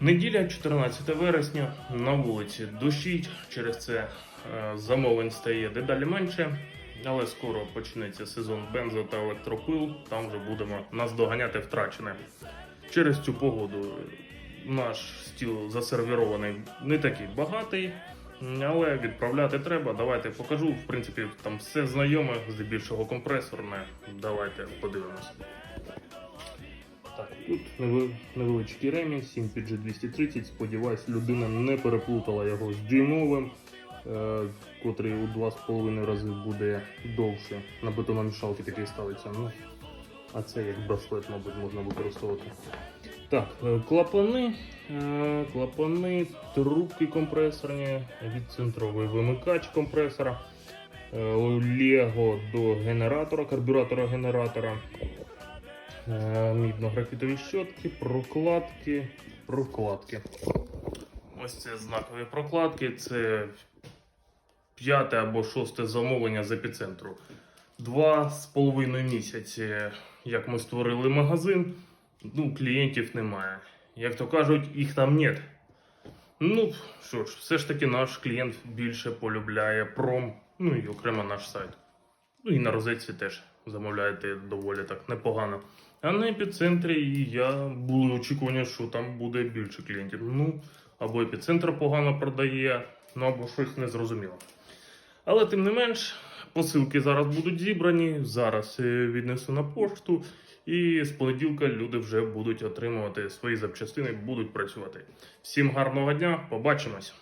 Неділя, 14 вересня, на вулиці дощить, через це е, замовлень стає дедалі менше, але скоро почнеться сезон бензо та електропил, там вже будемо наздоганяти втрачене. Через цю погоду наш стіл засервірований не такий багатий, але відправляти треба. Давайте покажу. В принципі, там все знайоме, здебільшого компресорне. Давайте подивимося. Тут невеличкий ремінь 7PG230. Сподіваюсь, людина не переплутала його з дюймовим, е, котрий у 2,5 рази буде довше. На бетономішалки такий ставиться. Ну, а це як браслет, мабуть, можна використовувати. Так, е, клапани, е, клапани, трубки компресорні, відцентровий вимикач компресора, Лего до генератора, карбюратора генератора. Е, Мідно-графітові щотки, прокладки, прокладки. Ось це знакові прокладки. Це п'яте або шосте замовлення з епіцентру. Два з половиною місяці, як ми створили магазин, ну, клієнтів немає. Як то кажуть, їх там нет. Ну, що ж, все ж таки наш клієнт більше полюбляє пром, ну і окремо наш сайт. Ну і на розетці теж замовляєте доволі так непогано. А на епіцентрі я були очікування, що там буде більше клієнтів. Ну, або епіцентр погано продає, ну або щось незрозуміло. Але тим не менш, посилки зараз будуть зібрані, зараз е, віднесу на пошту, і з понеділка люди вже будуть отримувати свої запчастини, будуть працювати. Всім гарного дня, побачимось!